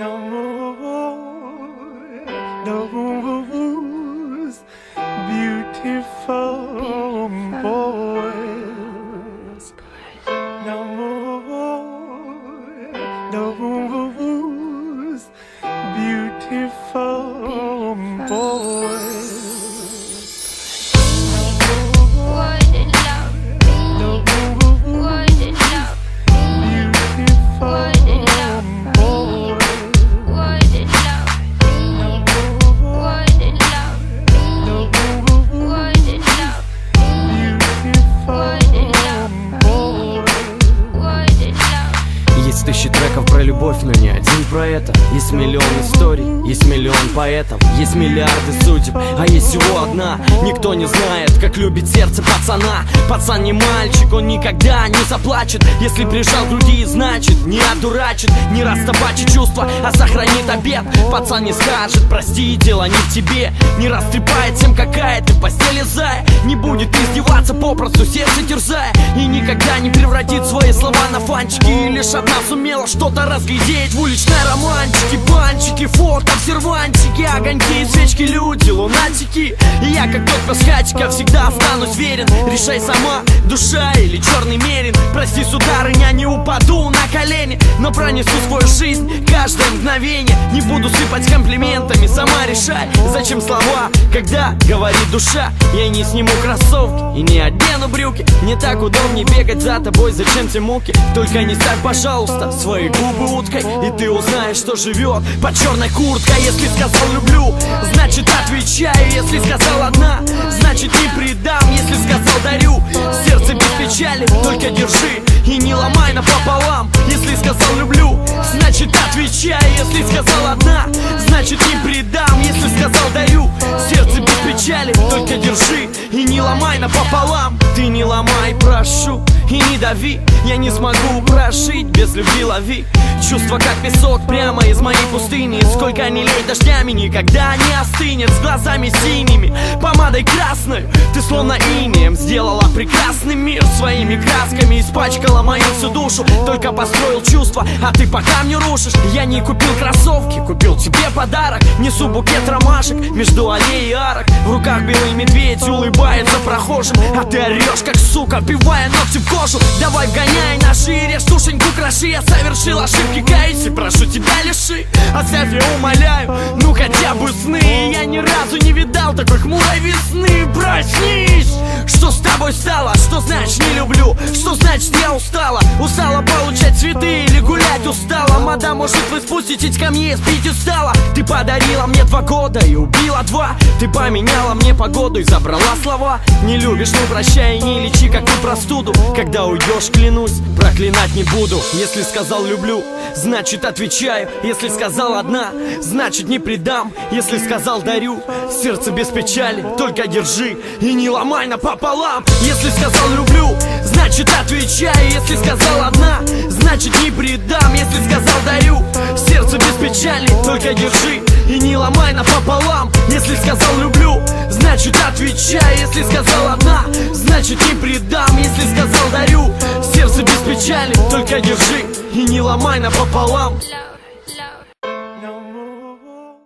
No more, no more, beautiful boys. No more, no more, Есть тысячи треков про любовь, но не один про это. Есть миллион историй, есть миллион поэтов Есть миллиарды судеб, а есть всего одна. Никто не знает, как любит сердце пацана. Пацан не мальчик, он никогда не заплачет. Если прижал к груди, значит не одурачит Не растопачит чувства, а сохранит обед. Пацан не скажет, прости, дело не в тебе Не растрепает всем, какая ты в постели зая Не будет издеваться, попросту сердце терзая. И никогда не превратит свои слова на фанчики лишь одна сумела что-то разглядеть В уличной романтике, банчики, фото в сервантике Огоньки, свечки, люди, лунатики И я, как тот пасхачика, всегда останусь верен Решай сама, душа или черный мерин Прости, сударыня, не упаду на колени Но пронесу свою жизнь каждое мгновение Не буду сыпать комплиментами, сама решай Зачем слова, когда говорит душа? Я не сниму кроссовки и не одену брюки. Не так удобнее бегать за тобой, зачем те муки? Только не ставь, пожалуйста, свои губы уткой И ты узнаешь, что живет под черной курткой. Если сказал люблю, значит отвечаю. Если сказал одна, значит не предам. Если сказал дарю, сказал одна, значит не предам. Если сказал дарю, сердце без печали. Только держи и не ломай напополам. Ты не ломай, прошу, и не дави Я не смогу прожить без любви лови. Чувство как песок прямо из моей пустыни. Сколько не лей дождями, никогда не остынет С глазами синими, помадой красной Ты словно инеем сделала прекрасный мир Своими красками. Испачкала мою всю душу Только построил чувства, а ты по камню рушишь. Я не купил кроссовки, купил тебе подарок. Несу букет ромашек между аллей и арок. В руках белый медведь улыбается прохожим А ты орешь как сука, вбивая ногти в кожу Давай вгоняй на шире, штушеньку кроши Я совершил ошибки, каюсь и прошу тебя лиши Оставь, я умоляю, ну хотя бы сны Я ни разу не видал такой хмурой весны Проснись! Что с тобой стало? Что значит не люблю? Что значит я устала? Устала получать цветы Мадам, может вы спуститесь ко мне, спить устала? Ты подарила мне два года и убила два. Ты поменяла мне погоду и забрала слова. Не любишь, ну прощай, не лечи как ты простуду. Когда уйдешь, клянусь, проклинать не буду. Если сказал люблю, значит отвечаю. Если сказал одна, значит не предам. Если сказал дарю, сердце без печали. Только держи и не ломай напополам Если сказал люблю, значит отвечаю Если сказал одна, значит не предам. Если сказал дарю, сердце без печали Только держи и не ломай напополам. Если сказал люблю, значит отвечай. Если сказал одна, значит не предам. Если сказал дарю, сердце без печали Только держи и не ломай напополам. love.